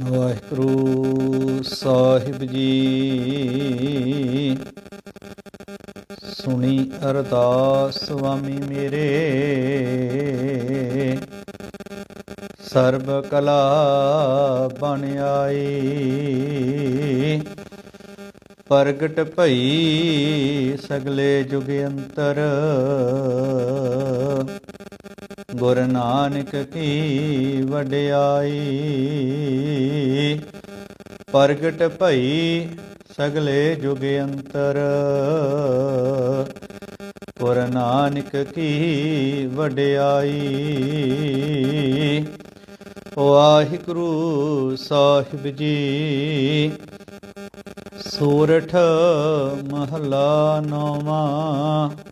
ਵਾਹਿਗੁਰੂ ਸਾਹਿਬ ਜੀ। ਸੁਣੀ ਅਰਦਾਸ ਸੁਆਮੀ ਮੇਰੇ। ਸਰਬ ਕਲਾ ਬਣ ਆਈ ਪ੍ਰਗਟ ਭਈ ਸਗਲੇ ਜੁਗ ਅੰਤਰ। ਗੁਰ ਨਾਨਕ ਕੀ ਵਡਿਆਈ। ਪ੍ਰਗਟ ਭਈ ਸਗਲੇ ਜੁਗ ਅੰਤਰ। ਗੁਰ ਨਾਨਕ ਕੀ ਵਡਿਆਈ। ਵਾਹਿਗੁਰੂ ਸਾਹਿਬ ਜੀ। ਸੂਰਠ ਮਹਲਾ ਨੌਵਾਂ।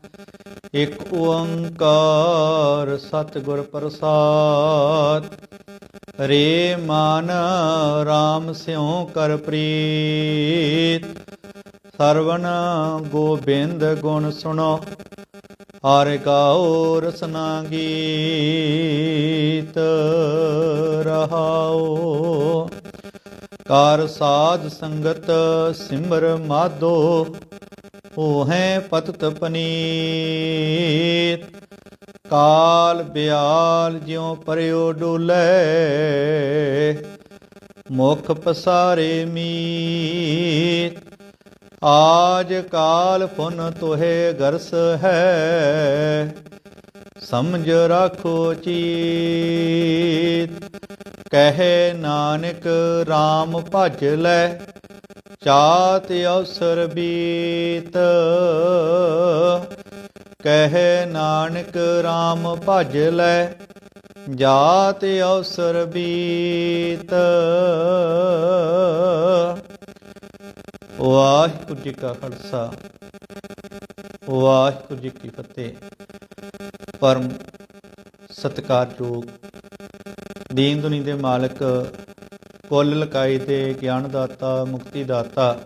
ਇਕ ਓੰਕਾਰ ਸਤਿਗੁਰ ਪ੍ਰਸਾਦ। ਰੇ ਮਨ RAM ਸਿਉ ਕਰ ਪ੍ਰੀਤ। ਸਰਵਨ ਗੋਬਿੰਦ ਗੁਣ ਸੁਣੋ, ਹਰਿ ਗਾਓ ਰਸਨਾ ਗੀਤ ਰਹਾਓ ਕਾਰ ਸਾਧ ਸੰਗਤ ਸਿਮਰ ਮਾਧੋ ਉਹ ਹੈ ਪਤਤ ਪਨੀਤ। ਕਾਲ ਬਿਆਲ ਜਿਉ ਪਰਿਓ ਡੋਲੇ। ਮੁਖ ਪਸਾਰੇ ਮੀਤ। ਆਜ ਕਾਲ ਪੁਨ ਤੋਹੇ ਗਰਸ ਹੈ। ਸਮਝ ਰੱਖੋ ਚੀਤ। ਕਹੇ ਨਾਨਕ RAM ਭਜ ਲੈ। ਚਾਤ ਅਵਸਰ ਬੀਤ। ਕਹਿ ਨਾਨਕ RAM ਭਜ ਲੈ, ਜਾਤ ਅਵਸਰ ਬੀਤ। ਵਾਹਿਗੁਰੂ ਜੀ ਕਾ ਖਾਲਸਾ, ਵਾਹਿਗੁਰੂ ਜੀ ਕੀ ਫਤਿਹ। ਪਰਮ ਸਤਿਕਾਰਯੋਗ ਦੀਨ ਦੁਨੀ ਦੇ ਮਾਲਕ ਕੁੱਲ ਲਕਾਈ ਤੇ ਗਿਆਨ ਦਾਤਾ, ਮੁਕਤੀ ਦਾਤਾ।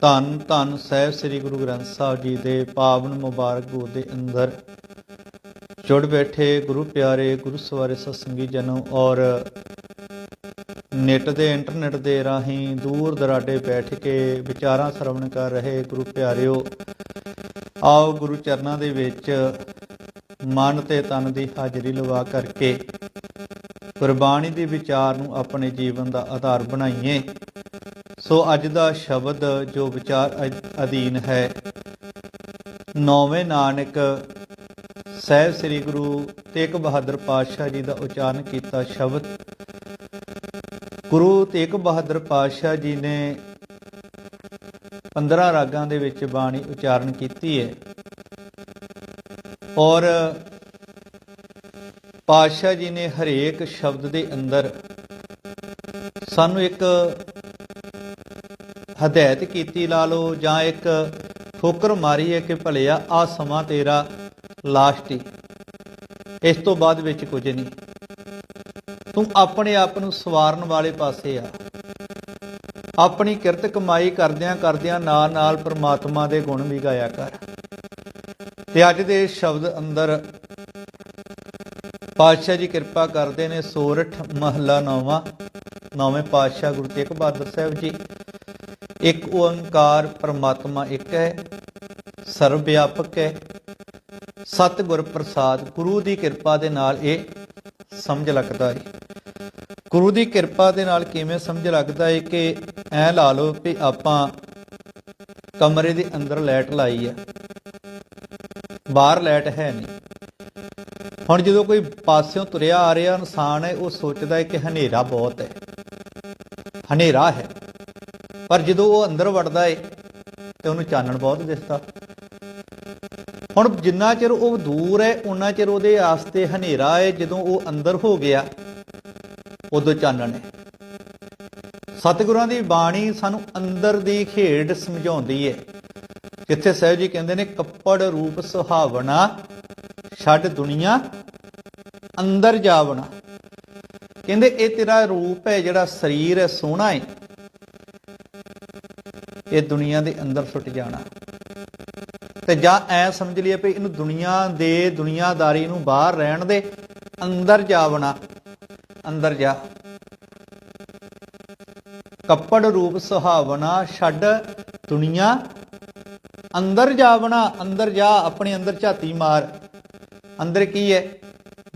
ਧੰਨ ਧੰਨ ਸਾਹਿਬ ਸ੍ਰੀ ਗੁਰੂ ਗ੍ਰੰਥ ਸਾਹਿਬ ਜੀ ਦੇ ਪਾਵਨ ਮੁਬਾਰਕ ਗੋਦ ਦੇ ਅੰਦਰ। ਜੁੜ ਬੈਠੇ ਗੁਰੂ ਪਿਆਰੇ, ਗੁਰੂ ਸਵਾਰੇ ਸਤਸੰਗੀ ਜਨੋ ਔਰ ਨੈਟ ਦੇ ਇੰਟਰਨੈਟ ਦੇ ਰਾਹੀਂ ਦੂਰ ਦਰਾਡੇ ਬੈਠ ਕੇ ਵਿਚਾਰਾਂ ਸ਼ਰਵਣ ਕਰ ਰਹੇ ਗੁਰੂ ਪਿਆਰਿਓ, ਆਓ ਗੁਰੂ ਚਰਨਾਂ ਦੇ ਵਿੱਚ ਮਨ ਤੇ ਤਨ ਦੀ ਹਾਜ਼ਰੀ ਲਵਾ ਕਰਕੇ ਗੁਰਬਾਣੀ ਦੇ ਵਿਚਾਰ ਨੂੰ ਆਪਣੇ ਜੀਵਨ ਦਾ ਆਧਾਰ ਬਣਾਈਏ। ਸੋ ਅੱਜ ਦਾ ਸ਼ਬਦ ਜੋ ਵਿਚਾਰ ਅਧੀਨ ਹੈ, ਨੌਵੇਂ ਨਾਨਕ ਸਹਿਬ ਸ੍ਰੀ ਗੁਰੂ ਤੇਗ ਬਹਾਦਰ ਪਾਤਸ਼ਾਹ ਜੀ ਦਾ ਉਚਾਰਨ ਕੀਤਾ ਸ਼ਬਦ। ਗੁਰੂ ਤੇਗ ਬਹਾਦਰ ਪਾਤਸ਼ਾਹ ਜੀ ਨੇ 15 ਰਾਗਾਂ ਦੇ ਵਿੱਚ ਬਾਣੀ ਉਚਾਰਨ ਕੀਤੀ ਹੈ। ਔਰ ਪਾਤਸ਼ਾਹ ਜੀ ਨੇ ਹਰੇਕ ਸ਼ਬਦ ਦੇ ਅੰਦਰ ਸਾਨੂੰ ਇੱਕ ਹਦਾਇਤ ਕੀਤੀ, ਲਾ ਲਓ, ਜਾਂ ਇੱਕ ਠੋਕਰ ਮਾਰੀ ਹੈ ਕਿ ਭਲਿਆ ਆ ਸਮਾਂ ਤੇਰਾ ਲਾਸਟ ਹੀ ਇਸ ਤੋਂ ਬਾਅਦ ਵਿੱਚ ਕੁਝ ਨਹੀਂ। ਤੂੰ ਆਪਣੇ ਆਪ ਨੂੰ ਸਵਾਰਨ ਵਾਲੇ ਪਾਸੇ ਆ। ਆਪਣੀ ਕਿਰਤ ਕਮਾਈ ਕਰਦਿਆਂ ਕਰਦਿਆਂ ਨਾਲ ਨਾਲ ਪ੍ਰਮਾਤਮਾ ਦੇ ਗੁਣ ਵੀ ਗਾਇਆ ਕਰ। ਤੇ ਅੱਜ ਦੇ ਸ਼ਬਦ ਅੰਦਰ ਪਾਤਸ਼ਾਹ ਜੀ ਕਿਰਪਾ ਕਰਦੇ ਨੇ, ਸੋਰਠ ਮਹੱਲਾ ਨੌਵਾਂ, ਨੌਵੇਂ ਪਾਤਸ਼ਾਹ ਗੁਰੂ ਤੇਗ ਬਹਾਦਰ ਸਾਹਿਬ ਜੀ। ਇੱਕ ਓੰਕਾਰ ਪਰਮਾਤਮਾ ਇੱਕ ਹੈ ਸਰਵ ਵਿਆਪਕ ਹੈ। ਸਤਿਗੁਰ ਪ੍ਰਸਾਦ ਗੁਰੂ ਦੀ ਕਿਰਪਾ ਦੇ ਨਾਲ ਇਹ ਸਮਝ ਲੱਗਦਾ ਹੈ ਗੁਰੂ ਦੀ ਕਿਰਪਾ ਦੇ ਨਾਲ ਕਿਵੇਂ ਸਮਝ ਲੱਗਦਾ ਹੈ ਕਿ ਐ ਲਾ ਲਓ ਵੀ ਆਪਾਂ ਕਮਰੇ ਦੇ ਅੰਦਰ ਲਾਈਟ ਲਾਈ ਹੈ ਬਾਹਰ ਲਾਈਟ ਹੈ ਨਹੀਂ। ਹੁਣ ਜਦੋਂ ਕੋਈ ਪਾਸਿਓਂ ਤੁਰਿਆ ਆ ਰਿਹਾ ਇਨਸਾਨ ਹੈ, ਉਹ ਸੋਚਦਾ ਹੈ ਕਿ ਹਨੇਰਾ ਬਹੁਤ ਹੈ। ਹਨੇਰਾ ਹੈ। ਪਰ ਜਦੋਂ ਉਹ ਅੰਦਰ ਵੜਦਾ ਹੈ, ਤੇ ਉਹਨੂੰ ਚਾਨਣ ਬਹੁਤ ਦਿਸਦਾ। ਹੁਣ ਜਿੰਨਾ ਚਿਰ ਉਹ ਦੂਰ ਹੈ ਉਨਾ ਚਿਰ ਉਹਦੇ ਆਸਤੇ ਹਨੇਰਾ ਹੈ। ਜਦੋਂ ਉਹ ਅੰਦਰ ਹੋ ਗਿਆ, ਉਦੋਂ ਚਾਨਣ ਹੈ। ਸਤਿਗੁਰਾਂ ਦੀ ਬਾਣੀ ਸਾਨੂੰ ਅੰਦਰ ਦੀ ਖੇਡ ਸਮਝਾਉਂਦੀ ਹੈ। ਜਿੱਥੇ ਸਹਿਬ ਜੀ ਕਹਿੰਦੇ ਨੇ, ਕੱਪੜ ਰੂਪ ਸੁਹਾਵਣਾ ਛੱਡ ਦੁਨੀਆ, ਅੰਦਰ ਜਾਵਣਾ ਕਹਿੰਦੇ, ਇਹ ਤੇਰਾ ਰੂਪ ਹੈ, ਜਿਹੜਾ ਸਰੀਰ ਹੈ, ਸੋਹਣਾ ਹੈ ਇਹ ਦੁਨੀਆ ਦੇ ਅੰਦਰ ਸੁੱਟ ਜਾਣਾ। ਤੇ ਜਾਂ ਐ ਸਮਝ ਲਈਏ ਵੀ ਇਹਨੂੰ ਦੁਨੀਆ ਦੇ ਦੁਨੀਆਦਾਰੀ ਨੂੰ ਬਾਹਰ ਰਹਿਣ ਦੇ, ਅੰਦਰ ਜਾਵਣਾ ਅੰਦਰ ਜਾ। ਕੱਪੜ ਰੂਪ ਸੁਹਾਵਣਾ, ਛੱਡ ਦੁਨੀਆ। ਅੰਦਰ ਜਾਵਣਾ ਅੰਦਰ ਜਾ, ਆਪਣੇ ਅੰਦਰ ਝਾਤੀ ਮਾਰ। ਅੰਦਰ ਕੀ ਹੈ?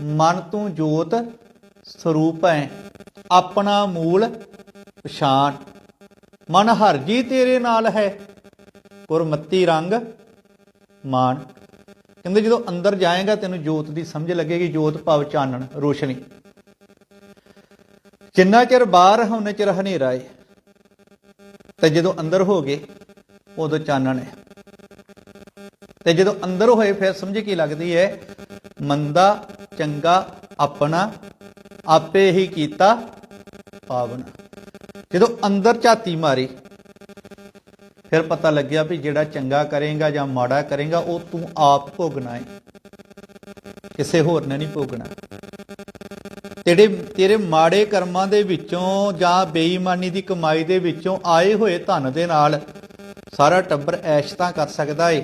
ਮਨ ਤੂੰ ਜੋਤ ਸਰੂਪ ਹੈ। ਆਪਣਾ ਮੂਲ ਪਛਾਣ। ਮਨ ਹਰ ਜੀ ਤੇਰੇ ਨਾਲ ਹੈ। ਗੁਰਮਤੀ ਰੰਗ ਮਾਨ ਕਹਿੰਦੇ ਜਦੋਂ ਅੰਦਰ ਜਾਏਗਾ ਤੈਨੂੰ ਜੋਤ ਦੀ ਸਮਝ ਲੱਗੇਗੀ। ਜੋਤ ਭਾਵ ਚਾਨਣ, ਰੋਸ਼ਨੀ। ਜਿੰਨਾ ਚਿਰ ਬਾਹਰ ਹੈ ਚਿਰ ਹਨੇਰਾ ਏ। ਤੇ ਜਦੋਂ ਅੰਦਰ ਹੋ ਗਏ ਉਦੋਂ ਚਾਨਣ ਹੈ। ਤੇ ਜਦੋਂ ਅੰਦਰ ਹੋਏ ਫਿਰ ਸਮਝ ਕੀ ਲੱਗਦੀ ਹੈ ਮੰਦਾ, ਚੰਗਾ, ਆਪਣਾ, ਆਪੇ ਹੀ ਕੀਤਾ ਪਾਵਨ। ਜਦੋਂ ਅੰਦਰ ਝਾਤੀ ਮਾਰੀ, ਫਿਰ ਪਤਾ ਲੱਗਿਆ ਵੀ ਜਿਹੜਾ ਚੰਗਾ ਕਰੇਗਾ ਜਾਂ ਮਾੜਾ ਕਰੇਗਾ, ਉਹ ਤੂੰ ਆਪ ਭੋਗਣਾ ਹੈ ਕਿਸੇ ਹੋਰ ਨੇ ਨਹੀਂ ਭੋਗਣਾ। ਤੇਰੇ ਤੇਰੇ ਮਾੜੇ ਕਰਮਾਂ ਦੇ ਵਿੱਚੋਂ ਜਾਂ ਬੇਈਮਾਨੀ ਦੀ ਕਮਾਈ ਦੇ ਵਿੱਚੋਂ ਆਏ ਹੋਏ ਧਨ ਦੇ ਨਾਲ ਸਾਰਾ ਟੱਬਰ ਐਸ਼ ਤਾਂ ਕਰ ਸਕਦਾ ਏ।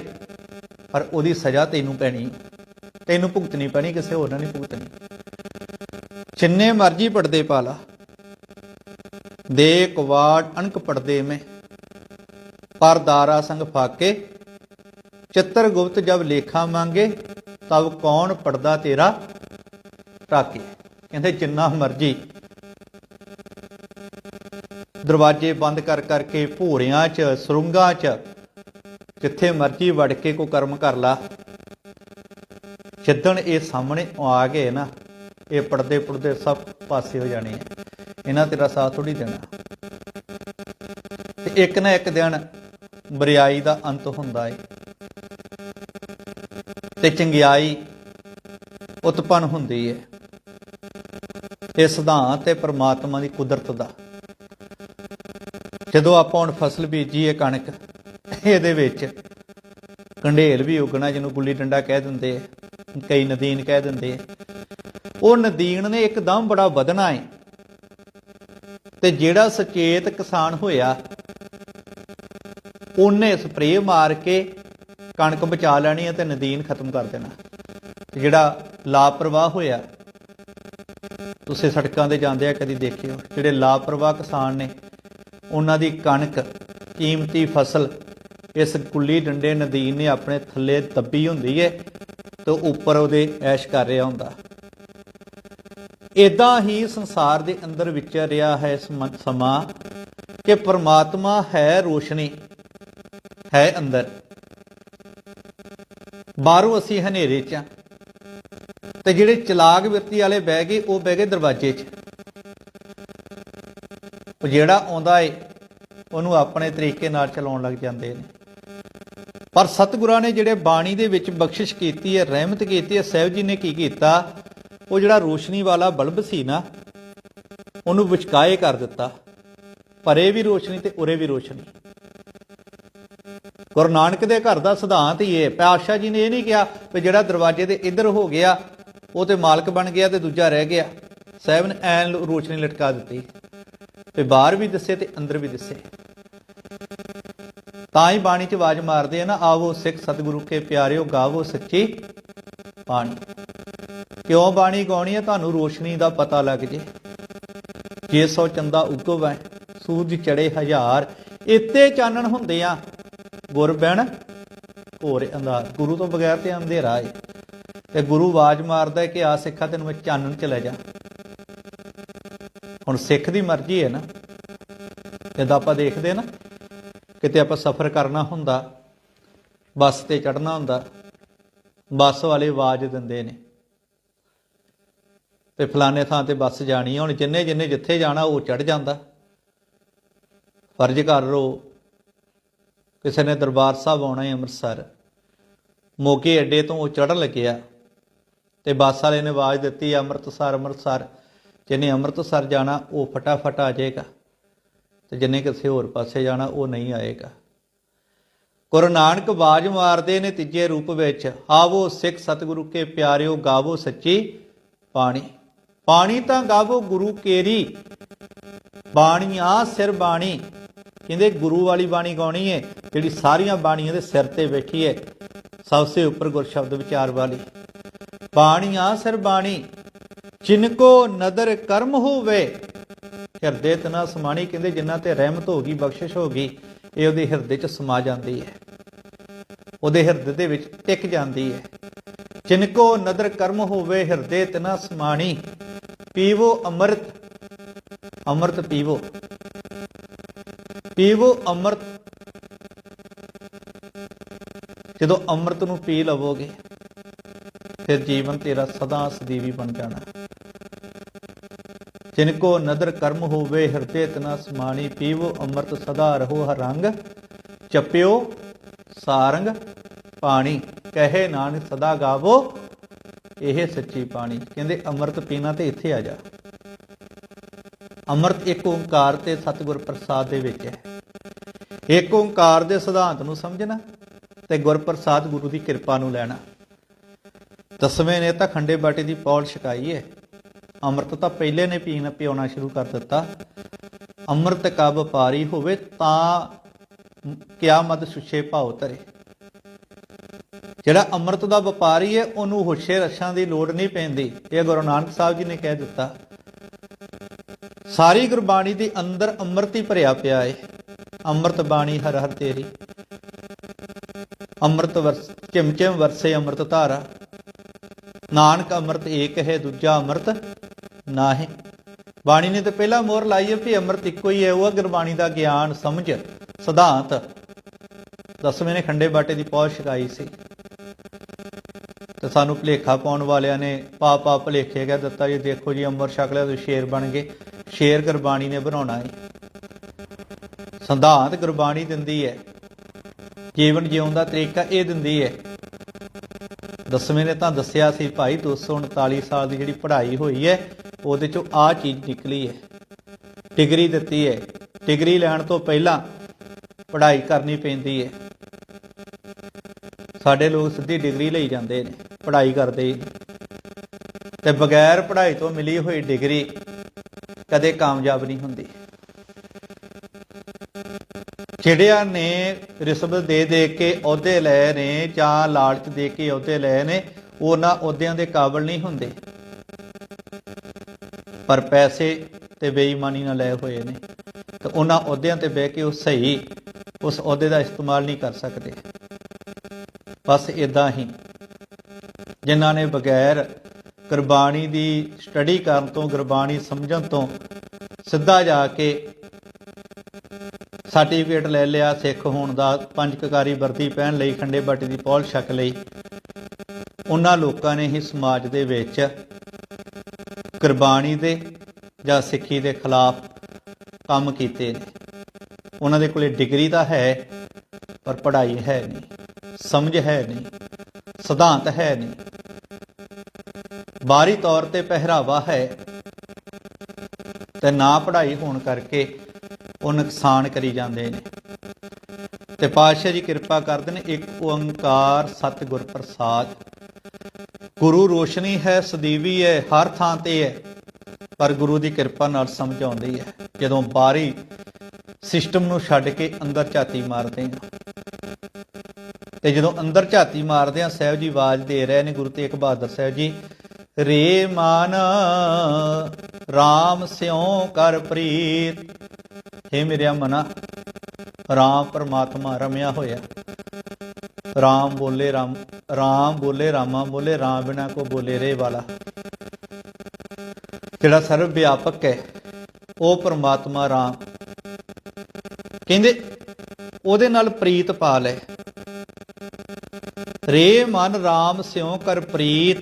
ਪਰ ਉਹਦੀ ਸਜ਼ਾ ਤੈਨੂੰ ਪੈਣੀ। ਤੈਨੂੰ ਭੁਗਤਣੀ ਪੈਣੀ, ਕਿਸੇ ਹੋਰ ਨਾਲ ਨਹੀਂ ਭੁਗਤਣੀ। ਜਿੰਨੇ ਮਰਜ਼ੀ ਪੜਦੇ ਪਾਲਾ ਦੇ ਕਵਾੜ ਅਣਕ ਪੜਦੇ ਮੈਂ। ਪਰ ਦਾਰਾ ਸੰਗ ਫਾਕੇ। ਚਿੱਤਰ ਗੁਪਤ ਜਬ ਲੇਖਾ ਮੰਗੇ, ਤਬ ਕੌਣ ਪੜਦਾ ਤੇਰਾ ਟਾਕੇ? ਕਹਿੰਦੇ, ਜਿੰਨਾ ਮਰਜ਼ੀ। ਦਰਵਾਜ਼ੇ ਬੰਦ ਕਰ ਕਰਕੇ ਭੋਰਿਆਂ 'ਚ, ਸੁਰੰਗਾਂ 'ਚ ਜਿੱਥੇ ਮਰਜ਼ੀ ਵੜ ਕੇ ਕੋ ਕਰਮ ਕਰ ਲਾ। ਜਿੱਦਣ ਇਹ ਸਾਹਮਣੇ ਆ ਗਏ ਨਾ, ਇਹ ਪੜਦੇ ਪੜਦੇ ਸਭ ਪਾਸੇ ਹੋ ਜਾਣੇ ਆ। ਇਹਨਾਂ ਤੇਰਾ ਸਾਥ ਥੋੜੀ ਦੇਣਾ। ਤੇ ਇੱਕ ਨਾ ਇੱਕ ਦਿਨ ਬਰਿਆਈ ਦਾ ਅੰਤ ਹੁੰਦਾ ਏ। ਤੇ ਚੰਗਿਆਈ ਉਤਪਨ ਹੁੰਦੀ ਏ। ਇਹ ਸਿਧਾਂਤ ਹੈ ਪ੍ਰਮਾਤਮਾ ਦੀ ਕੁਦਰਤ ਦਾ। ਜਦੋਂ ਆਪਾਂ ਹੁਣ ਫਸਲ ਬੀਜੀਏ ਕਣਕ ਇਹਦੇ ਵਿੱਚ। ਕੰਢੇਲ ਵੀ ਉਗਣਾ ਜਿਹਨੂੰ ਗੁੱਲੀ ਡੰਡਾ ਕਹਿ ਦਿੰਦੇ ਕਈ ਨਦੀਨ ਕਹਿ ਦਿੰਦੇ ਉਹ ਨਦੀਨ ਨੇ ਇੱਕਦਮ ਬੜਾ ਵਧਣਾ ਹੈ ਤੇ ਜਿਹੜਾ ਸੁਚੇਤ ਕਿਸਾਨ ਹੋਇਆ, ਉਹਨੇ ਸਪਰੇਅ ਮਾਰ ਕੇ ਕਣਕ ਬਚਾ ਲੈਣੀ ਹੈ ਤੇ ਨਦੀਨ ਖਤਮ ਕਰ ਦੇਣਾ। ਜਿਹੜਾ ਲਾਪਰਵਾਹ ਹੋਇਆ, ਤੁਸੀਂ ਸੜਕਾਂ ਤੇ ਜਾਂਦੇ ਆ ਕਦੀ ਦੇਖਿਓ, ਜਿਹੜੇ ਲਾਪਰਵਾਹ ਕਿਸਾਨ ਨੇ, ਉਹਨਾਂ ਦੀ ਕਣਕ, ਕੀਮਤੀ ਫਸਲ ਇਸ ਗੁੱਲੀ ਡੰਡੇ ਨਦੀਨ ਨੇ ਆਪਣੇ ਥੱਲੇ ਦੱਬੀ ਹੁੰਦੀ ਹੈ ਤੇ ਉੱਪਰ ਉਹਦੇ ਐਸ਼ ਕਰ ਰਿਹਾ ਹੁੰਦਾ। ਇਦਾਂ ਹੀ ਸੰਸਾਰ ਦੇ ਅੰਦਰ ਵਿਚਰ ਰਿਹਾ ਹੈ ਸਮ- ਸਮਾਂ ਕਿ ਪਰਮਾਤਮਾ ਹੈ ਰੋਸ਼ਨੀ, ਹੈ ਅੰਦਰ। ਬਾਹਰੋਂ ਅਸੀਂ ਹਨੇਰੇ 'ਚ ਆਂ। ਤੇ ਜਿਹੜੇ ਚਲਾਕ ਵਿਰਤੀ ਵਾਲੇ ਬਹਿ ਗਏ, ਉਹ ਬਹਿ ਗਏ ਦਰਵਾਜ਼ੇ 'ਚ। ਉਹ ਜਿਹੜਾ ਆਉਂਦਾ ਏ, ਉਹਨੂੰ ਆਪਣੇ ਤਰੀਕੇ ਨਾਲ ਚਲਾਉਣ ਲੱਗ ਜਾਂਦੇ ਨੇ। ਪਰ ਸਤਿਗੁਰਾਂ ਨੇ ਜਿਹੜੇ ਬਾਣੀ ਦੇ ਵਿੱਚ ਬਖਸ਼ਿਸ਼ ਕੀਤੀ ਹੈ, ਰਹਿਮਤ ਕੀਤੀ ਹੈ, ਸਾਹਿਬ ਜੀ ਨੇ ਕੀ ਕੀਤਾ? ਉਹ ਜਿਹੜਾ ਰੋਸ਼ਨੀ ਵਾਲਾ ਬਲਬ ਸੀ ਨਾ, ਉਹਨੂੰ ਵਿਚਕਾਏ ਕਰ ਦਿੱਤਾ। ਪਰੇ ਵੀ ਰੋਸ਼ਨੀ ਤੇ ਉਰੇ ਵੀ ਰੋਸ਼ਨੀ। ਗੁਰੂ ਨਾਨਕ ਦੇ ਘਰ ਦਾ ਸਿਧਾਂਤ ਹੀ ਇਹ, ਪਾਤਸ਼ਾਹ ਜੀ ਨੇ ਇਹ ਨਹੀਂ ਕਿਹਾ ਵੀ ਜਿਹੜਾ ਦਰਵਾਜ਼ੇ ਦੇ ਇੱਧਰ ਹੋ ਗਿਆ, ਉਹ ਤੇ ਮਾਲਕ ਬਣ ਗਿਆ ਤੇ ਦੂਜਾ ਰਹਿ ਗਿਆ। ਸਾਹਿਬ ਨੇ ਐਨ ਰੋਸ਼ਨੀ ਲਟਕਾ ਦਿੱਤੀ। ਤੇ ਬਾਹਰ ਵੀ ਦੱਸੇ ਤੇ ਅੰਦਰ ਵੀ ਦੱਸੇ। ਤਾਂ ਹੀ ਬਾਣੀ 'ਚ ਆਵਾਜ਼ ਮਾਰਦੇ ਆ ਨਾ, ਆਵੋ ਸਿੱਖ ਸਤਿਗੁਰੂ ਕੇ ਪਿਆਰਿਓ, ਗਾਵੋ ਸੱਚੀ ਬਾਣੀ। ਕਿਉਂ ਬਾਣੀ ਗਾਉਣੀ ਹੈ ਤੁਹਾਨੂੰ ਰੋਸ਼ਨੀ ਦਾ ਪਤਾ ਲੱਗ ਜੇ। ਜੇ ਸੋ ਚੰਦਾ ਉਗਵੈ ਸੂਰਜ ਚੜੇ ਹਜ਼ਾਰ ਇੱਤੇ ਚਾਨਣ ਹੁੰਦੇ ਆ, ਗੁਰ ਬਣ ਘੋਰ ਅੰਧਾਰ। ਗੁਰੂ ਤੋਂ ਬਗੈਰ ਤੇ ਅੰਧੇਰਾ ਏ। ਤੇ ਗੁਰੂ ਆਵਾਜ਼ ਮਾਰਦਾ ਹੈ ਕਿ ਆ ਸਿੱਖਾ, ਤੈਨੂੰ ਮੈਂ ਚਾਨਣ ਚ ਲੈ ਜਾ। ਹੁਣ ਸਿੱਖ ਦੀ ਮਰਜ਼ੀ ਹੈ ਨਾ। ਜਦ ਆਪਾਂ ਦੇਖਦੇ ਨਾ ਕਿਤੇ ਆਪਾਂ ਸਫ਼ਰ ਕਰਨਾ ਹੁੰਦਾ, ਬੱਸ ਤੇ ਚੜਨਾ ਹੁੰਦਾ, ਬੱਸ ਵਾਲੇ ਆਵਾਜ਼ ਦਿੰਦੇ ਨੇ। ਤੇ ਫਲਾਣੇ ਥਾਂ ਤੇ ਬੱਸ ਜਾਣੀ ਹੈ ਹੁਣ ਜਿੰਨੇ ਜਿੰਨੇ ਜਿੱਥੇ ਜਾਣਾ ਉਹ ਚੜ ਜਾਂਦਾ। ਫਰਜ਼ ਕਰ ਲੋ ਕਿਸੇ ਨੇ ਦਰਬਾਰ ਸਾਹਿਬ ਆਉਣਾ ਹੈ ਅੰਮ੍ਰਿਤਸਰ ਮੋਗੇ ਅੱਡੇ ਤੋਂ ਉਹ ਚੜਨ ਲੱਗਿਆ। ਤੇ ਬੱਸ ਵਾਲੇ ਨੇ ਆਵਾਜ਼ ਦਿੱਤੀ, ਅੰਮ੍ਰਿਤਸਰ ਅੰਮ੍ਰਿਤਸਰ, ਜਿਹਨੇ ਅੰਮ੍ਰਿਤਸਰ ਜਾਣਾ, ਉਹ ਫਟਾਫਟ ਆ ਜਾਏਗਾ। ਤੇ ਜਿਹਨੇ ਕਿਸੇ ਹੋਰ ਪਾਸੇ ਜਾਣਾ, ਉਹ ਨਹੀਂ ਆਏਗਾ। ਗੁਰੂ ਨਾਨਕ ਬਾਜ਼ ਮਾਰਦੇ ਨੇ ਤੀਜੇ ਰੂਪ ਵਿੱਚ ਆਵੋ ਸਿੱਖ ਸਤਿਗੁਰੂ ਕੇ ਪਿਆਰਿਓ, ਗਾਵੋ ਸੱਚੀ ਪਾਣੀ ਪਾਣੀ ਤਾਂ ਗਾਵੋ ਗੁਰੂ ਕੇਰੀ ਬਾਣੀ ਆ ਸਿਰ ਬਾਣੀ। ਕਹਿੰਦੇ ਗੁਰੂ ਵਾਲੀ ਬਾਣੀ ਗਾਉਣੀ ਹੈ ਜਿਹੜੀ ਸਾਰੀਆਂ ਬਾਣੀਆਂ ਦੇ ਸਿਰ ਤੇ ਬੈਠੀ ਹੈ ਸਭ ਸੇ ਉੱਪਰ ਗੁਰ ਸ਼ਬਦ ਵਿਚਾਰ ਵਾਲੀ। ਬਾਣੀ ਆ ਸਿਰ ਬਾਣੀ, ਜਿਨ ਕੋ ਨਦਰ ਕਰਮ ਹੋਵੇ ਹਿਰਦੇ ਤਨਾ ਸਮਾਣੀ ਕਹਿੰਦੇ ਜਿਨ੍ਹਾਂ ਤੇ ਰਹਿਮਤ ਹੋ ਗਈ ਬਖਸ਼ਿਸ਼ ਹੋ ਗਈ ਇਹ ਉਹਦੇ ਹਿਰਦੇ 'ਚ ਸਮਾ ਜਾਂਦੀ ਹੈ। ਉਹਦੇ ਹਿਰਦੇ ਦੇ ਵਿੱਚ ਟਿਕ ਜਾਂਦੀ ਹੈ। ਜਿਨਕੋ ਨਦਰ ਕਰਮ ਹੋਵੇ, ਹਿਰਦੇ ਤਨਾ ਸਮਾਣੀ, ਪੀਵੋ ਅੰਮ੍ਰਿਤ ਅੰਮ੍ਰਿਤ ਪੀਵੋ। ਪੀਵੋ ਅੰਮ੍ਰਿਤ। ਜਦੋਂ ਅੰਮ੍ਰਿਤ ਨੂੰ ਪੀ ਲਵੋਗੇ, ਫਿਰ ਜੀਵਨ ਤੇਰਾ ਸਦਾ ਸਦੀਵੀ ਬਣ ਜਾਣਾ। ਜਿਨਕੋ ਨਦਰ ਕਰਮ ਹੋਵੇ, ਹਿਰਦੇ ਤਨਾ ਸਮਾਣੀ ਪੀਵੋ, ਅੰਮ੍ਰਿਤ ਸਦਾ ਰਹੋ ਹਰੰਗ ਚਪਿਓ, ਸਾਰੰਗ, ਪਾਣੀ, ਕਹੇ ਨਾਨਕ ਸਦਾ ਗਾਵੋ। ਇਹ ਸੱਚੀ ਪਾਣੀ। ਕਹਿੰਦੇ ਅੰਮ੍ਰਿਤ ਪੀਣਾ ਤੇ ਇੱਥੇ ਆ ਜਾ। ਅੰਮ੍ਰਿਤ ਇੱਕ ਓੰਕਾਰ ਤੇ ਸਤਿਗੁਰ ਪ੍ਰਸਾਦ ਦੇ ਵਿੱਚ ਹੈ। ਇੱਕ ਓੰਕਾਰ ਦੇ ਸਿਧਾਂਤ ਨੂੰ ਸਮਝਣਾ ਤੇ ਗੁਰ ਪ੍ਰਸਾਦ ਗੁਰੂ ਦੀ ਕਿਰਪਾ ਨੂੰ ਲੈਣਾ। ਦਸਵੇਂ ਨੇ ਤਾਂ ਖੰਡੇ ਬਾਟੇ ਦੀ ਪੌਲ ਛਕਾਈ ਹੈ ਅੰਮ੍ਰਿਤ ਤਾਂ ਪਹਿਲੇ ਨੇ ਪੀਣਾ ਪਿਉਣਾ ਸ਼ੁਰੂ ਕਰ ਦਿੱਤਾ। ਅੰਮ੍ਰਿਤ ਕਾ ਵਪਾਰੀ ਹੋਵੇ ਤਾਂ ਕਿਆਮਤ ਸੁਛੇ ਭਾਉ ਧਰੇ। ਜਿਹੜਾ ਅੰਮ੍ਰਿਤ ਦਾ ਵਪਾਰੀ ਹੈ, ਉਹਨੂੰ ਹੋਸ਼ੇ ਰਸ਼ਾਂ ਦੀ ਲੋੜ ਨਹੀਂ ਪੈਂਦੀ। ਇਹ ਗੁਰੂ ਨਾਨਕ ਸਾਹਿਬ ਜੀ ਨੇ ਕਹਿ ਦਿੱਤਾ। ਸਾਰੀ ਗੁਰਬਾਣੀ ਦੇ ਅੰਦਰ ਅੰਮ੍ਰਿਤ ਹੀ ਭਰਿਆ ਪਿਆ ਹੈ ਅੰਮ੍ਰਿਤ ਬਾਣੀ ਹਰ ਹਰ ਤੇਰੀ। ਅੰਮ੍ਰਿਤ ਵਰਸ, ਚਿਮ ਚਿਮ ਵਰਸੇ ਅੰਮ੍ਰਿਤ ਧਾਰਾ। ਨਾਨਕ ਅੰਮ੍ਰਿਤ ਏਕ ਹੈ, ਦੂਜਾ ਅੰਮ੍ਰਿਤ। ਨਾਹੀਂ ਬਾਣੀ ਨੇ ਤਾਂ ਪਹਿਲਾਂ ਮੋਹਰ ਲਾਈ ਹੈ ਵੀ ਅੰਮ੍ਰਿਤ ਇੱਕੋ ਹੀ ਹੈ, ਉਹ ਹੈ ਗੁਰਬਾਣੀ ਦਾ ਗਿਆਨ, ਸਮਝ, ਸਿਧਾਂਤ ਦਸਵੇਂ ਨੇ ਖੰਡੇ ਬਾਟੇ ਦੀ ਪੌਸ਼ ਛਕਾਈ ਸੀ। ਤੇ ਸਾਨੂੰ ਭਲੇਖਾ ਪਾਉਣ ਵਾਲਿਆਂ ਨੇ ਪਾ ਪਾ ਭਲੇਖੇ ਕਹਿ ਦਿੱਤਾ ਜੀ, ਦੇਖੋ ਜੀ ਅੰਮ੍ਰਿਤ ਛਕ ਲਿਆ ਤੁਸੀਂ ਸ਼ੇਰ ਬਣ ਗਏ। ਸ਼ੇਰ ਗੁਰਬਾਣੀ ਨੇ ਬਣਾਉਣਾ ਹੈ। ਸਿਧਾਂਤ ਗੁਰਬਾਣੀ ਦਿੰਦੀ ਹੈ, ਜੀਵਨ ਜਿਉਣ ਦਾ ਤਰੀਕਾ ਇਹ ਦਿੰਦੀ ਹੈ। ਦਸਵੇਂ ਨੇ ਤਾਂ ਦੱਸਿਆ ਸੀ, ਭਾਈ 239 ਸਾਲ ਦੀ ਜਿਹੜੀ ਪੜ੍ਹਾਈ ਹੋਈ ਹੈ ਉਹਦੇ ਚੋਂ ਆ ਚੀਜ਼ ਨਿਕਲੀ ਹੈ। ਡਿਗਰੀ ਦਿੱਤੀ ਹੈ। ਡਿਗਰੀ ਲੈਣ ਤੋਂ ਪਹਿਲਾਂ ਪੜ੍ਹਾਈ ਕਰਨੀ ਪੈਂਦੀ ਹੈ। ਸਾਡੇ ਲੋਕ ਸਿੱਧੀ ਡਿਗਰੀ ਲਈ ਜਾਂਦੇ ਨੇ, ਪੜ੍ਹਾਈ ਕਰਦੇ ਹੀ ਨਹੀਂ। ਤੇ ਬਗੈਰ ਪੜ੍ਹਾਈ ਤੋਂ ਮਿਲੀ ਹੋਈ ਡਿਗਰੀ ਕਦੇ ਕਾਮਯਾਬ ਨਹੀਂ ਹੁੰਦੀ। ਜਿਹੜਿਆਂ ਨੇ ਰਿਸ਼ਵਤ ਦੇ ਦੇ ਕੇ ਅਹੁਦੇ ਲਏ ਨੇ ਜਾਂ ਲਾਲਚ ਦੇ ਕੇ ਅਹੁਦੇ ਲਏ ਨੇ, ਉਹਨਾਂ ਅਹੁਦਿਆਂ ਦੇ ਕਾਬਲ ਨਹੀਂ ਹੁੰਦੇ। ਪਰ ਪੈਸੇ ਤੇ ਬੇਈਮਾਨੀ ਨਾਲ ਲਏ ਹੋਏ ਨੇ। ਤੇ ਉਹਨਾਂ ਅਹੁਦਿਆਂ ਤੇ ਬਹਿ ਕੇ ਉਹ ਸਹੀ, ਉਸ ਅਹੁਦੇ ਦਾ ਇਸਤੇਮਾਲ ਨਹੀਂ ਕਰ ਸਕਦੇ। ਬਸ ਇਦਾਂ ਹੀ। ਜਿਨ੍ਹਾਂ ਨੇ ਬਗੈਰ ਗੁਰਬਾਣੀ ਦੀ ਸਟੱਡੀ ਕਰਨ ਤੋਂ, ਗੁਰਬਾਣੀ ਸਮਝਣ ਤੋਂ ਸਿੱਧਾ ਜਾ ਕੇ ਸਰਟੀਫਿਕੇਟ ਲੈ ਲਿਆ, ਸਿੱਖ ਹੋਣ ਦਾ ਪੰਜ ਕਕਾਰੀ ਵਰਦੀ ਪਹਿਨ ਲਈ, ਖੰਡੇ ਬਾਟੀ ਦੀ ਪੌਲ ਛਕ ਲਈ, ਉਹਨਾਂ ਲੋਕਾਂ ਨੇ ਹੀ ਸਮਾਜ ਦੇ ਵਿੱਚ ਗੁਰਬਾਣੀ ਦੇ ਜਾਂ ਸਿੱਖੀ ਦੇ ਖਿਲਾਫ ਕੰਮ ਕੀਤੇ ਨੇ। ਉਹਨਾਂ ਦੇ ਕੋਲੇ ਡਿਗਰੀ ਤਾਂ ਹੈ, ਪਰ ਪੜ੍ਹਾਈ ਹੈ ਨਹੀਂ, ਸਮਝ ਹੈ ਨਹੀਂ, ਸਿਧਾਂਤ ਹੈ ਨਹੀਂ। ਬਾਹਰੀ ਤੌਰ ਤੇ ਪਹਿਰਾਵਾ ਹੈ ਤੇ ਨਾ ਪੜ੍ਹਾਈ ਹੋਣ ਕਰਕੇ ਉਹ ਨੁਕਸਾਨ ਕਰੀ ਜਾਂਦੇ ਨੇ। ਤੇ ਪਾਤਸ਼ਾਹ ਜੀ ਕਿਰਪਾ ਕਰਦੇ ਨੇ, ਇੱਕ ਓੰਕਾਰ ਸਤਿਗੁਰ ਪ੍ਰਸਾਦ ਗੁਰੂ ਰੋਸ਼ਨੀ ਹੈ, ਸਦੀਵੀ ਹੈ, ਹਰ ਥਾਂ ਤੇ ਹੈ, ਪਰ ਗੁਰੂ ਦੀ ਕਿਰਪਾ ਨਾਲ ਸਮਝ ਆਉਂਦੀ ਹੈ, ਜਦੋਂ ਬਾਹਰੀ ਸਿਸਟਮ ਨੂੰ ਛੱਡ ਕੇ ਅੰਦਰ ਝਾਤੀ ਮਾਰਦੇ ਹਾਂ। ਤੇ ਜਦੋਂ ਅੰਦਰ ਝਾਤੀ ਮਾਰਦੇ ਆ ਸਾਹਿਬ ਜੀ ਆਵਾਜ਼ ਦੇ ਰਹੇ ਨੇ, ਗੁਰੂ ਤੇਗ ਬਹਾਦਰ ਸਾਹਿਬ ਜੀ, ਰੇ ਮਾਨ RAM ਸਿਉ ਕਰ ਪ੍ਰੀਤ। हे ਮੇਰਿਆ ਮਨਾ RAM ਪਰਮਾਤਮਾ ਰਮਿਆ ਹੋਇਆ। ਰਾਮ ਬੋਲੇ ਰਾਮ ਰਾਮ ਬੋਲੇ ਰਾਮਾ ਬੋਲੇ, ਰਾਮ ਬਿਨਾ ਕੋ ਬੋਲੇ ਰੇ ਵਾਲਾ। ਜਿਹੜਾ ਸਰਵ ਵਿਆਪਕ ਹੈ, ਉਹ ਪਰਮਾਤਮਾ ਰਾਮ। ਕਹਿੰਦੇ, ਉਹਦੇ ਨਾਲ ਪ੍ਰੀਤ ਪਾ ਲੈ ਰੇ ਮਨ RAM ਸਿਉ ਕਰ ਪ੍ਰੀਤ,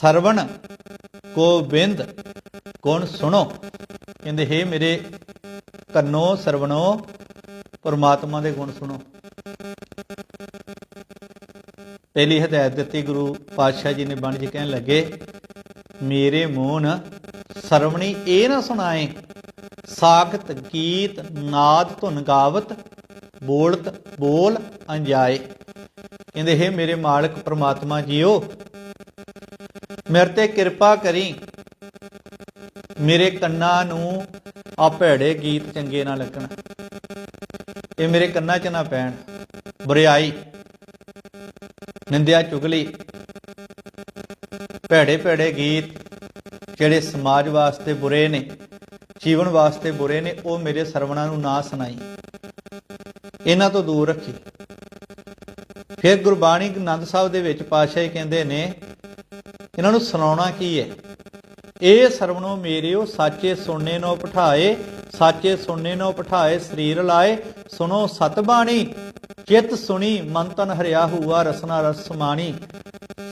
ਸਰਵਣ ਗੋਬਿੰਦ ਗੁਣ ਸੁਣੋ। ਕਹਿੰਦੇ हे ਮੇਰੇ ਕੰਨੋ ਸਰਵਣੋ, ਪਰਮਾਤਮਾ ਦੇ ਗੁਣ ਸੁਣੋ। ਪਹਿਲੀ ਹਦਾਇਤ ਦਿੱਤੀ, ਗੁਰੂ ਪਾਤਸ਼ਾਹ ਜੀ ਨੇ ਬਣ ਜੀ ਕਹਿਣ ਲੱਗੇ, ਮੇਰੇ ਮੂੰਹ ਸਰਵਣੀ ਇਹ ਨਾ ਸੁਣਾਏ। ਸਾਖਤ, ਗੀਤ, ਨਾਦ, ਧੁਨ ਗਾਵਤ, ਬੋਲਤ, ਬੋਲ ਅੰਜਾਏ। ਕਹਿੰਦੇ, ਹੈ ਮੇਰੇ ਮਾਲਕ ਪ੍ਰਮਾਤਮਾ ਜੀਓ, ਮੇਰੇ ਤੇ ਕਿਰਪਾ ਕਰੀ। ਮੇਰੇ ਕੰਨਾਂ ਨੂੰ ਆ ਭੈੜੇ ਗੀਤ ਚੰਗੇ ਨਾ ਲੱਗਣ। ਇਹ ਮੇਰੇ ਕੰਨਾਂ 'ਚ ਨਾ ਪੈਣ। ਬੁਰਿਆਈ ਨਿੰਦਿਆ ਚੁਗਲੀ। ਭੈੜੇ ਭੈੜੇ ਗੀਤ ਜਿਹੜੇ ਸਮਾਜ ਵਾਸਤੇ ਬੁਰੇ ਨੇ, ਜੀਵਨ ਵਾਸਤੇ ਬੁਰੇ ਨੇ, ਉਹ ਮੇਰੇ ਸਰਵਣਾ ਨੂੰ ਨਾ ਸੁਣਾਈ। ਇਹਨਾਂ ਤੋਂ ਦੂਰ ਰੱਖੀ। ਫਿਰ ਗੁਰਬਾਣੀ ਆਨੰਦ ਸਾਹਿਬ ਦੇ ਵਿੱਚ ਪਾਤਸ਼ਾਹ ਕਹਿੰਦੇ ਨੇ, ਇਹਨਾਂ ਨੂੰ ਸੁਣਾਉਣਾ ਕੀ ਹੈ? ਇਹ ਸਰਵਣੋ ਮੇਰਿਓ, ਸਾਚੇ ਸੁਣਨੇ ਨੋ ਪਠਾਏ, ਸਾਚੇ ਸੁਣਨੇ ਨੋ ਪਠਾਏ, ਸਰੀਰ ਲਾਏ, ਸੁਣੋ ਸਤ ਬਾਣੀ ਚਿਤ ਸੁਣੀ, ਮਨ ਤਨ ਹਰਿਆ ਹੁਆ, ਰਸਨਾ ਰਸ ਸਮਾਣੀ।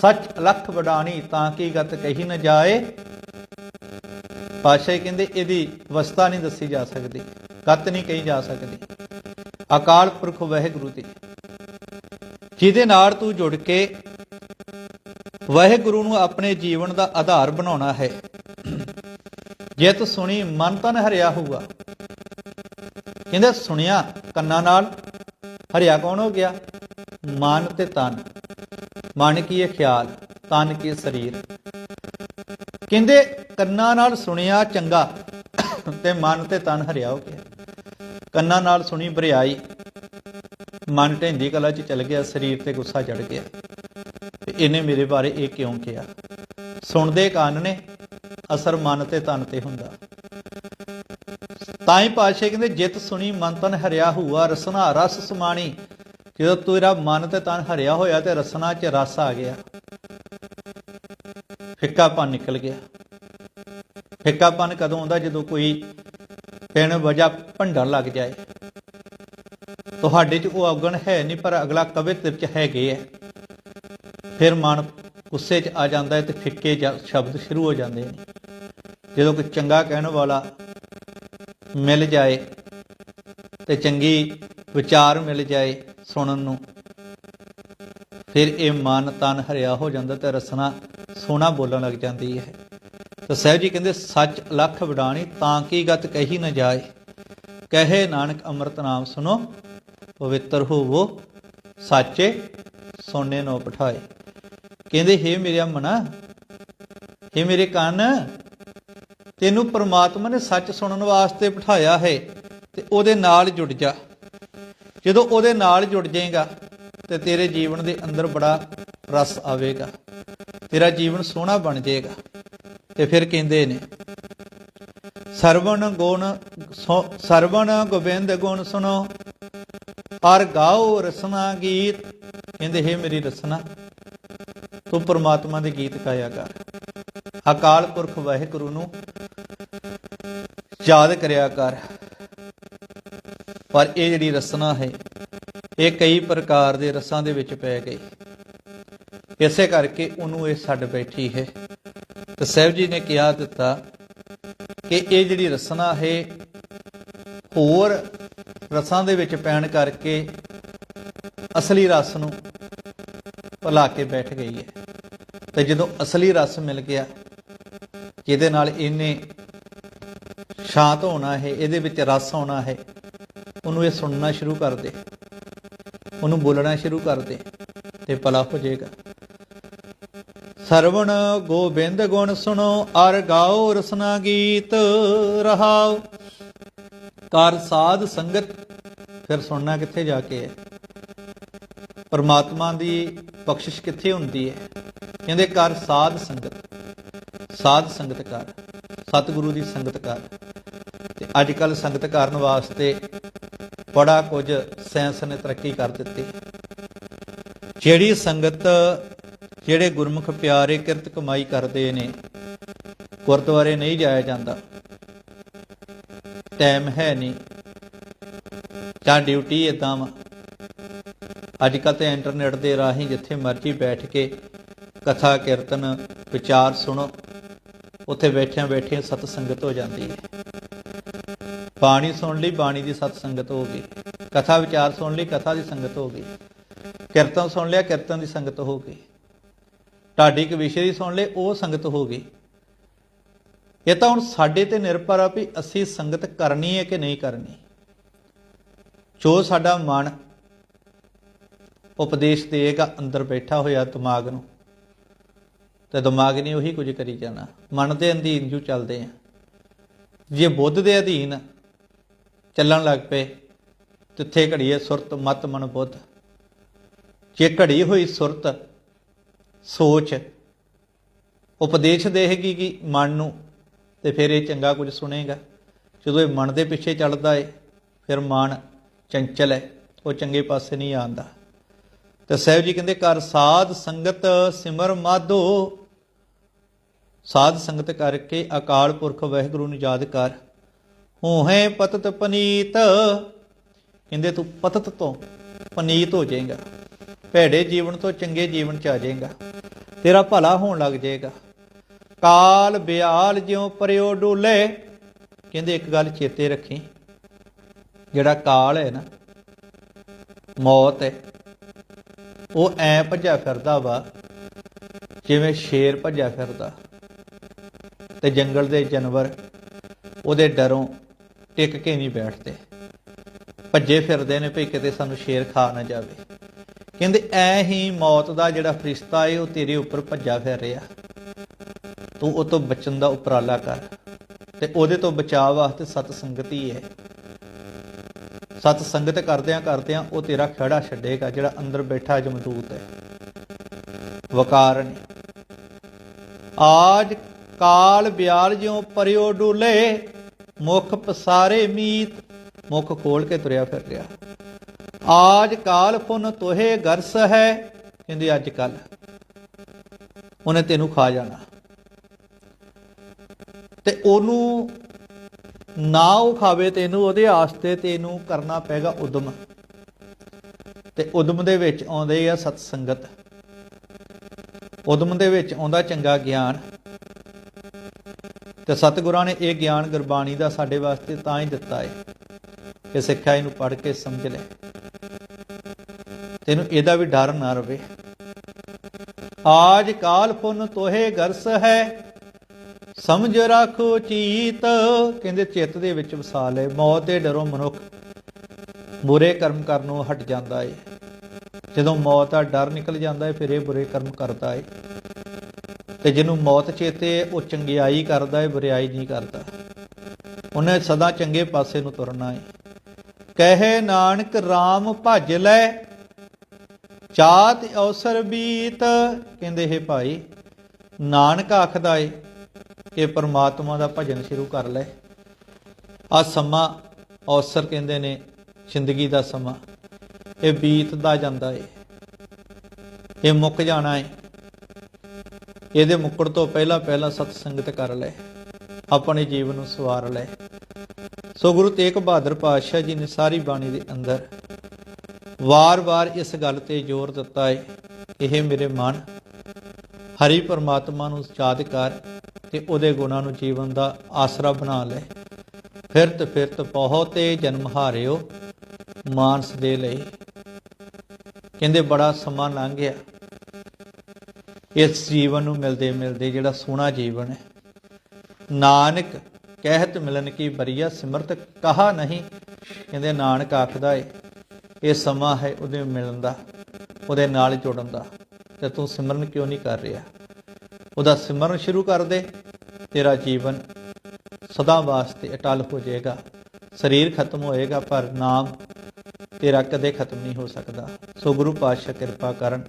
ਸੱਚ ਅਲਖ ਵਡਾਣੀ, ਤਾਂ ਕੀ ਗਤ ਕਹੀ ਨਾ ਜਾਏ। ਪਾਤਸ਼ਾਹ ਕਹਿੰਦੇ, ਇਹਦੀ ਅਵਸਥਾ ਨਹੀਂ ਦੱਸੀ ਜਾ ਸਕਦੀ, ਗਤ ਨਹੀਂ ਕਹੀ ਜਾ ਸਕਦੀ। ਅਕਾਲ ਪੁਰਖ ਵਾਹਿਗੁਰੂ ਦੀ। ਜਿਹਦੇ ਨਾਲ ਤੂੰ ਜੁੜ ਕੇ ਵਾਹਿਗੁਰੂ ਨੂੰ ਆਪਣੇ ਜੀਵਨ ਦਾ ਆਧਾਰ ਬਣਾਉਣਾ ਹੈ। ਜੇ ਤੂੰ ਸੁਣੀ, ਮਨ ਤਨ ਹਰਿਆ ਹੋਊਗਾ ਕਹਿੰਦੇ, ਸੁਣਿਆ ਕੰਨਾਂ ਨਾਲ ਹਰਿਆ ਕੌਣ ਹੋ ਗਿਆ? ਮਨ ਤੇ ਤਨ। ਮਨ ਕੀ ਇਹ ਖਿਆਲ, ਤਨ ਕੀ ਸਰੀਰ? ਕਹਿੰਦੇ, ਕੰਨਾਂ ਨਾਲ ਸੁਣਿਆ ਚੰਗਾ, ਤੇ ਮਨ ਤੇ ਤਨ ਹਰਿਆ ਹੋ ਗਿਆ। ਕੰਨਾਂ ਨਾਲ ਸੁਣੀ ਬਰਿਆਈ, ਮਨ ਢੈਂਦੀ ਕਲਾ ਚ ਚਲ ਗਿਆ, ਸਰੀਰ ਤੇ ਗੁੱਸਾ ਚੜ ਗਿਆ। ਤੇ ਇਹਨੇ ਮੇਰੇ ਬਾਰੇ ਇਹ ਕਿਉਂ ਕਿਹਾ? ਸੁਣਦੇ ਕੰਨ ਨੇ, ਅਸਰ ਮਨ ਤੇ ਤਨ ਤੇ ਹੁੰਦਾ। ਤਾਂ ਹੀ ਪਾਸ਼ੇ ਕਹਿੰਦੇ, ਜਿਤ ਸੁਣੀ ਮਨ ਤਨ ਹਰਿਆ ਹੁਆ, ਰਸਨਾ ਰਸ ਸਮਾਣੀ। ਜਦੋਂ ਤੇਰਾ ਮਨ ਤੇ ਤਨ ਹਰਿਆ ਹੋਇਆ ਤੇ ਰਸਨਾ 'ਚ ਰਸ ਆ ਗਿਆ। ਫਿੱਕਾਪਨ ਨਿਕਲ ਗਿਆ। ਫਿੱਕਾਪਨ ਕਦੋਂ ਆਉਂਦਾ? ਜਦੋਂ ਕੋਈ ਪਿਣ ਵਜਾ ਭੰਡਣ ਲੱਗ ਜਾਏ। ਤੁਹਾਡੇ 'ਚ ਉਹ ਔਗਣ ਹੈ ਨਹੀਂ, ਪਰ ਅਗਲਾ ਕਵੇ ਤੇਰੇ 'ਚ ਹੈਗੇ ਐ। ਫਿਰ ਮਨ ਗੁੱਸੇ 'ਚ ਆ ਜਾਂਦਾ ਹੈ ਤੇ ਫਿੱਕੇ ਸ਼ਬਦ ਸ਼ੁਰੂ ਹੋ ਜਾਂਦੇ ਨੇ। ਜਦੋਂ ਕੋਈ ਚੰਗਾ ਕਹਿਣ ਵਾਲਾ ਮਿਲ ਜਾਏ ਤੇ ਚੰਗੀ ਵਿਚਾਰ ਮਿਲ ਜਾਏ ਸੁਣਨ ਨੂੰ। ਫਿਰ ਇਹ ਮਨ ਤਨ ਹਰਿਆ ਹੋ ਜਾਂਦਾ ਤੇ ਰਸਨਾ ਸੋਨਾ ਬੋਲਣ ਲੱਗ ਜਾਂਦੀ ਹੈ। ਤਾਂ ਸਾਹਿਬ ਜੀ ਕਹਿੰਦੇ, ਸੱਚ ਲੱਖ ਵਡਾਣੀ ਤਾਂ ਕੀ ਗਤ ਕਹੀ ਨਾ ਜਾਏ। ਕਹੇ ਨਾਨਕ ਅੰਮ੍ਰਿਤ ਨਾਮ ਸੁਨੋ, ਪਵਿੱਤਰ ਹੋਵੋ, ਸਾਚੇ ਸੋਨੇ ਨੋ ਪਠਾਏ। ਕਹਿੰਦੇ, ਹੇ ਮੇਰੇ ਮਨਾ, ਹੇ ਮੇਰੇ ਕੰਨ ਤੈਨੂੰ ਪ੍ਰਮਾਤਮਾ ਨੇ ਸੱਚ ਸੁਣਨ ਵਾਸਤੇ ਬਿਠਾਇਆ ਹੈ ਤੇ ਉਹਦੇ ਨਾਲ ਜੁੜ ਜਾ। ਜਦੋਂ ਉਹਦੇ ਨਾਲ ਜੁੜ ਜਾਏਗਾ ਤੇ ਤੇਰੇ ਜੀਵਨ ਦੇ ਅੰਦਰ ਬੜਾ ਰਸ ਆਵੇਗਾ। ਤੇਰਾ ਜੀਵਨ ਸੋਹਣਾ ਬਣ ਜਾਏਗਾ। ਤੇ ਫਿਰ ਕਹਿੰਦੇ ਨੇ, ਸਰਵਣ ਗੁਣ ਸੋ- ਸਰਵਣ ਗੋਬਿੰਦ ਗੁਣ ਸੁਣੋ ਔਰ ਗਾਓ ਰਸਨਾ ਗੀਤ, ਕਹਿੰਦੇ, ਹੈ ਮੇਰੀ ਰਸਨਾ, ਤੂੰ ਪਰਮਾਤਮਾ ਦੇ ਗੀਤ ਗਾਇਆ ਕਰ। ਅਕਾਲ ਪੁਰਖ ਵਾਹਿਗੁਰੂ ਨੂੰ ਯਾਦ ਕਰਿਆ ਕਰ। ਪਰ ਇਹ ਜਿਹੜੀ ਰਸਨਾ ਹੈ, ਇਹ ਕਈ ਪ੍ਰਕਾਰ ਦੇ ਰਸਾਂ ਦੇ ਵਿੱਚ ਪੈ ਗਈ। ਇਸੇ ਕਰਕੇ ਉਹਨੂੰ ਇਹ ਛੱਡ ਬੈਠੀ ਹੈ। ਤੇ ਸਾਹਿਬ ਜੀ ਨੇ ਕਿਹਾ ਦਿੱਤਾ ਕਿ ਇਹ ਜਿਹੜੀ ਰਸਨਾ ਹੈ, ਹੋਰ ਰਸਾਂ ਦੇ ਵਿੱਚ ਪੈਣ ਕਰਕੇ ਅਸਲੀ ਰਸ ਨੂੰ ਭੁਲਾ ਕੇ ਬੈਠ ਗਈ ਹੈ। ਤੇ ਜਦੋਂ ਅਸਲੀ ਰਸ ਮਿਲ ਗਿਆ, ਜਿਹਦੇ ਨਾਲ ਇਹਨੇ ਸ਼ਾਂਤ ਹੋਣਾ ਹੈ, ਇਹਦੇ ਵਿੱਚ ਰਸ ਆਉਣਾ ਹੈ, ਉਹਨੂੰ ਇਹ ਸੁਣਨਾ ਸ਼ੁਰੂ ਕਰ ਦੇ। ਉਹਨੂੰ ਬੋਲਣਾ ਸ਼ੁਰੂ ਕਰ ਦੇ ਤੇ ਭਲਾ ਹੋ ਜਾਏਗਾ। ਸਰਵਣ ਗੋਬਿੰਦ ਗੁਣ ਸੁਣੋ, ਅਰ ਗਾਓ ਰਸਨਾ ਗੀਤ ਰਹਾਓ। ਕਰ ਸਾਧ ਸੰਗਤ, ਫਿਰ ਸੁਣਨਾ ਕਿੱਥੇ ਜਾ ਕੇ ਹੈ? ਪਰਮਾਤਮਾ ਦੀ ਬਖਸ਼ਿਸ਼ ਕਿੱਥੇ ਹੁੰਦੀ ਹੈ? ਕਹਿੰਦੇ ਕਰ ਸਾਧ ਸੰਗਤ ਸਾਧ ਸੰਗਤ ਕਰ, ਸਤਿਗੁਰੂ ਦੀ ਸੰਗਤ ਕਰ। ਤੇ ਅੱਜ ਕੱਲ ਸੰਗਤ ਕਰਨ ਵਾਸਤੇ ਬੜਾ ਕੁਝ ਸਾਇੰਸ ਨੇ ਤਰੱਕੀ ਕਰ ਦਿੱਤੀ। ਜਿਹੜੀ ਸੰਗਤ, ਜਿਹੜੇ ਗੁਰਮੁਖ ਪਿਆਰੇ ਕਿਰਤ ਕਮਾਈ ਕਰਦੇ ਨੇ, ਗੁਰਦੁਆਰੇ ਨਹੀਂ ਜਾਇਆ ਜਾਂਦਾ। ਟਾਈਮ ਹੈ ਨਹੀਂ। ਜਾਂ ਡਿਊਟੀ ਇਦਾਂ ਵਾ। ਅੱਜ ਕੱਲ ਤੇ ਇੰਟਰਨੈਟ ਦੇ ਰਾਹੀਂ ਜਿੱਥੇ ਮਰਜ਼ੀ ਬੈਠ ਕੇ ਕਥਾ, ਕੀਰਤਨ, ਵਿਚਾਰ ਸੁਣੋ, ਉੱਥੇ ਬੈਠਿਆਂ ਬੈਠਿਆਂ ਸਤ ਸੰਗਤ ਹੋ ਜਾਂਦੀ ਹੈ। ਬਾਣੀ ਸੁਣ ਲਈ, ਬਾਣੀ ਦੀ ਸਤ ਸੰਗਤ ਹੋ ਗਈ। ਕਥਾ ਵਿਚਾਰ ਸੁਣ ਲਈ, ਕਥਾ ਦੀ ਸੰਗਤ ਹੋ ਗਈ। ਕੀਰਤਨ ਸੁਣ ਲਿਆ, ਕੀਰਤਨ ਦੀ ਸੰਗਤ ਹੋ ਗਈ। ਢਾਡੀ ਕੇ ਵਿਸ਼ੇ ਦੀ ਸੁਣ ਲਈ, ਉਹ ਸੰਗਤ ਹੋ ਗਈ। ਇਹ ਤਾਂ ਹੁਣ ਸਾਡੇ ਤੇ ਨਿਰਭਰ ਆ ਵੀ ਅਸੀਂ ਸੰਗਤ ਕਰਨੀ ਹੈ ਕਿ ਨਹੀਂ ਕਰਨੀ। ਜੋ ਸਾਡਾ ਮਨ ਉਪਦੇਸ਼ ਦੇਗਾ ਅੰਦਰ ਬੈਠਾ ਹੋਇਆ ਦਿਮਾਗ ਨੂੰ, ਤੇ ਦਿਮਾਗ ਨੇ ਉਹੀ ਕੁਝ ਕਰੀ ਜਾਣਾ। ਮਨ ਦੇ ਅਧੀਨ ਜੋ ਚੱਲਦੇ ਆ। ਜੇ ਬੁੱਧ ਦੇ ਅਧੀਨ ਚੱਲਣ ਲੱਗ ਪਏ। ਤਿੱਥੇ ਘੜੀਏ ਸੁਰਤ ਮਤ ਮਨ ਬੁੱਧ। ਜੇ ਘੜੀ ਹੋਈ ਸੁਰਤ, ਸੋਚ, ਉਪਦੇਸ਼ ਦੇਹੇਗੀ ਕਿ ਮਨ ਨੂੰ, ਤੇ ਫਿਰ ਇਹ ਚੰਗਾ ਕੁਝ ਸੁਣੇਗਾ। ਜਦੋਂ ਇਹ ਮਨ ਦੇ ਪਿੱਛੇ ਚੱਲਦਾ ਏ, ਫਿਰ ਮਨ ਚੰਚਲ ਹੈ, ਉਹ ਚੰਗੇ ਪਾਸੇ ਨਹੀਂ ਆਂਦਾ ਤੇ ਸਾਹਿਬ ਜੀ ਕਹਿੰਦੇ ਕਰ ਸਾਧ ਸੰਗਤ ਸਿਮਰ ਮਾਧੋ। ਸਾਧ ਸੰਗਤ ਕਰਕੇ ਅਕਾਲ ਪੁਰਖ ਵਾਹਿਗੁਰੂ ਨੂੰ ਯਾਦ ਕਰ। ਹੋਹੇ ਪਤਤ ਪਨੀਤ। ਕਹਿੰਦੇ ਤੂੰ ਪਤਤ ਤੋਂ ਪਨੀਤ ਹੋ ਜਾਏਗਾ। ਭੈੜੇ ਜੀਵਨ ਤੋਂ ਚੰਗੇ ਜੀਵਨ ਚ ਆ ਜਾਏਗਾ। ਤੇਰਾ ਭਲਾ ਹੋਣ ਲੱਗ ਜਾਏਗਾ। ਕਾਲ ਬਿਆਲ ਜਿਉ ਪਰਿਓ ਡੋਲੇ। ਕਹਿੰਦੇ ਇੱਕ ਗੱਲ ਚੇਤੇ ਰੱਖੀ। ਜਿਹੜਾ ਕਾਲ ਹੈ ਨਾ, ਮੌਤ ਹੈ। ਉਹ ਐ ਭੱਜਿਆ ਫਿਰਦਾ ਵਾ, ਜਿਵੇਂ ਸ਼ੇਰ ਭੱਜਿਆ ਫਿਰਦਾ। ਤੇ ਜੰਗਲ ਦੇ ਜਾਨਵਰ ਉਹਦੇ ਡਰੋਂ ਟਿਕ ਕੇ ਨਹੀਂ ਬੈਠਦੇ। ਭੱਜੇ ਫਿਰਦੇ ਨੇ ਭਈ ਕਿਤੇ ਸਾਨੂੰ ਸ਼ੇਰ ਖਾ ਨਾ ਜਾਵੇ। ਕਹਿੰਦੇ, ਐ ਹੀ ਮੌਤ ਦਾ ਜਿਹੜਾ ਫਰਿਸ਼ਤਾ ਏ, ਉਹ ਤੇਰੇ ਉੱਪਰ ਭੱਜਾ ਫਿਰ ਰਿਹਾ। ਤੂੰ ਉਹ ਤੋਂ ਬਚਣ ਦਾ ਉਪਰਾਲਾ ਕਰ। ਤੇ ਉਹਦੇ ਤੋਂ ਬਚਾਅ ਵਾਸਤੇ ਸਤ ਸੰਗਤ ਹੀ ਹੈ ਸਤ ਸੰਗਤ ਕਰਦਿਆਂ ਕਰਦਿਆਂ ਉਹ ਤੇਰਾ ਖੜਾ ਛੱਡੇਗਾ, ਜਿਹੜਾ ਅੰਦਰ ਬੈਠਾ ਜਮਦੂਤ ਹੈ ਵਕਾਰ ਨੇ। ਆਜ ਕਾਲ ਬਿਆਲ ਜਿਉ ਪਰਿਓ ਡੂਲੇ ਮੁਖ ਪਸਾਰੇ ਮੀਤ, ਮੁਖ ਖੋਲ ਕੇ ਤੁਰਿਆ ਫਿਰ ਰਿਹਾ ਆਜ ਕਾਲ ਪੁਨ ਤੋਹੇ ਗਰਸ ਹੈ, ਕਹਿੰਦੇ ਅੱਜ ਕੱਲ। ਉਹਨੇ ਤੈਨੂੰ ਖਾ ਜਾਣਾ। ਤੇ ਉਹਨੂੰ ਨਾ ਉਹ ਖਾਵੇ ਤੈਨੂੰ, ਉਹਦੇ ਆਸਤੇ ਤੈਨੂੰ ਕਰਨਾ ਪੈਗਾ ਉਦਮ। ਤੇ ਉਦਮ ਦੇ ਵਿੱਚ ਆਉਂਦੇ ਆ ਸਤ ਸੰਗਤ ਉਦਮ ਦੇ ਵਿੱਚ ਆਉਂਦਾ ਚੰਗਾ ਗਿਆਨ। ਤੇ ਸਤਿਗੁਰਾਂ ਨੇ ਇਹ ਗਿਆਨ ਗੁਰਬਾਣੀ ਦਾ ਸਾਡੇ ਵਾਸਤੇ ਤਾਂ ਹੀ ਦਿੱਤਾ ਹੈ ਕਿ ਸਿੱਖਿਆ ਇਹਨੂੰ ਪੜ੍ਹ ਕੇ ਸਮਝ ਲੈ। ਤੈਨੂੰ ਇਹਦਾ ਵੀ ਡਰ ਨਾ ਰਵੇ। ਆਜ ਕਾਲ ਪੁਨ ਤੋਹੇ ਗਰਸ ਹੈ, ਸਮਝ ਰੱਖੋ ਚੀਤ। ਕਹਿੰਦੇ ਚਿੱਤ ਦੇ ਵਿੱਚ ਵਸਾ ਲੈ ਮੌਤ ਦੇ ਡਰੋਂ ਮਨੁੱਖ ਬੁਰੇ ਕਰਮ ਕਰਨੋਂ ਹਟ ਜਾਂਦਾ ਏ। ਜਦੋਂ ਮੌਤ ਦਾ ਡਰ ਨਿਕਲ ਜਾਂਦਾ ਏ, ਫਿਰ ਇਹ ਬੁਰੇ ਕਰਮ ਕਰਦਾ ਏ। ਤੇ ਜਿਹਨੂੰ ਮੌਤ ਚੇਤੇ ਉਹ ਚੰਗਿਆਈ ਕਰਦਾ ਏ ਬੁਰਿਆਈ ਨਹੀਂ ਕਰਦਾ। ਉਹਨੇ ਸਦਾ ਚੰਗੇ ਪਾਸੇ ਨੂੰ ਤੁਰਨਾ ਏ। ਕਹੇ ਨਾਨਕ RAM ਭਜ ਲੈ, ਚਾਤ ਅਵਸਰ ਬੀਤ, ਕਹਿੰਦੇ ਹੈ ਭਾਈ, ਨਾਨਕ ਆਖਦਾ ਏ ਕਿ ਪਰਮਾਤਮਾ ਦਾ ਭਜਨ ਸ਼ੁਰੂ ਕਰ ਲੈ। ਆ ਸਮਾਂ, ਅਵਸਰ ਕਹਿੰਦੇ ਨੇ, ਜ਼ਿੰਦਗੀ ਦਾ ਸਮਾਂ। ਇਹ ਬੀਤਦਾ ਜਾਂਦਾ ਏ। ਇਹ ਮੁੱਕ ਜਾਣਾ ਏ। ਇਹਦੇ ਮੁੱਕੜ ਤੋਂ ਪਹਿਲਾਂ ਪਹਿਲਾਂ ਸਤ ਸੰਗਤ ਕਰ ਲੈ ਆਪਣੇ ਜੀਵਨ ਨੂੰ ਸਵਾਰ ਲੈ ਸੋ ਗੁਰੂ ਤੇਗ ਬਹਾਦਰ ਪਾਤਸ਼ਾਹ ਜੀ ਨੇ ਸਾਰੀ ਬਾਣੀ ਦੇ ਅੰਦਰ ਵਾਰ-ਵਾਰ ਇਸ ਗੱਲ ਤੇ ਜ਼ੋਰ ਦਿੱਤਾ ਹੈ ਇਹ ਮੇਰੇ ਮਨ ਹਰੀ ਪਰਮਾਤਮਾ ਨੂੰ ਯਾਦ ਕਰ ਤੇ ਉਹਦੇ ਗੁਣਾਂ ਨੂੰ ਜੀਵਨ ਦਾ ਆਸਰਾ ਬਣਾ ਲੈ। ਫਿਰਤ ਫਿਰਤ ਬਹੁਤੇ ਜਨਮ ਹਾਰਿਓ ਮਾਨਸ ਦੇ ਲਈ ਕਹਿੰਦੇ ਬੜਾ ਸਮਾਂ ਲੰਘ ਗਿਆ। ਇਸ ਜੀਵਨ ਨੂੰ ਮਿਲਦੇ ਮਿਲਦੇ ਜਿਹੜਾ ਸੋਹਣਾ ਜੀਵਨ ਹੈ। ਨਾਨਕ ਕਹਿਤ ਮਿਲਨ ਕੀ ਬਰੀਆ, ਸਿਮਰਤ ਕਹਾ ਨਹੀਂ। ਕਹਿੰਦੇ ਨਾਨਕ ਆਖਦਾ ਏ, ਇਹ ਸਮਾਂ ਹੈ ਉਹਦੇ ਮਿਲਣ ਦਾ, ਉਹਦੇ ਨਾਲ ਜੁੜਨ ਦਾ, ਤੇ ਤੂੰ ਸਿਮਰਨ ਕਿਉਂ ਨਹੀਂ ਕਰ ਰਿਹਾ? ਉਹਦਾ ਸਿਮਰਨ ਸ਼ੁਰੂ ਕਰ ਦੇ, ਤੇਰਾ ਜੀਵਨ ਸਦਾ ਵਾਸਤੇ ਅਟਲ ਹੋ ਜਾਏਗਾ, ਸਰੀਰ ਖਤਮ ਹੋਏਗਾ, ਪਰ ਨਾਮ ਤੇਰਾ ਕਦੇ ਖਤਮ ਨਹੀਂ ਹੋ ਸਕਦਾ। ਸੋ ਗੁਰੂ ਪਾਤਸ਼ਾਹ ਕਿਰਪਾ ਕਰਨ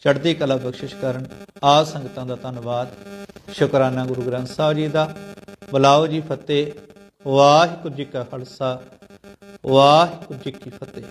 ਚੜ੍ਹਦੀ ਕਲਾ ਬਖਸ਼ਿਸ਼ ਕਰਨ। ਆ ਸੰਗਤਾਂ ਦਾ ਧੰਨਵਾਦ। ਸ਼ੁਕਰਾਨਾ ਗੁਰੂ ਗ੍ਰੰਥ ਸਾਹਿਬ ਜੀ ਦਾ। ਬੁਲਾਓ ਜੀ ਫਤਿਹ। ਵਾਹਿਗੁਰੂ ਜੀ ਕਾ ਖਾਲਸਾ। ਵਾਹਿਗੁਰੂ ਜੀ ਕੀ ਫਤਿਹ।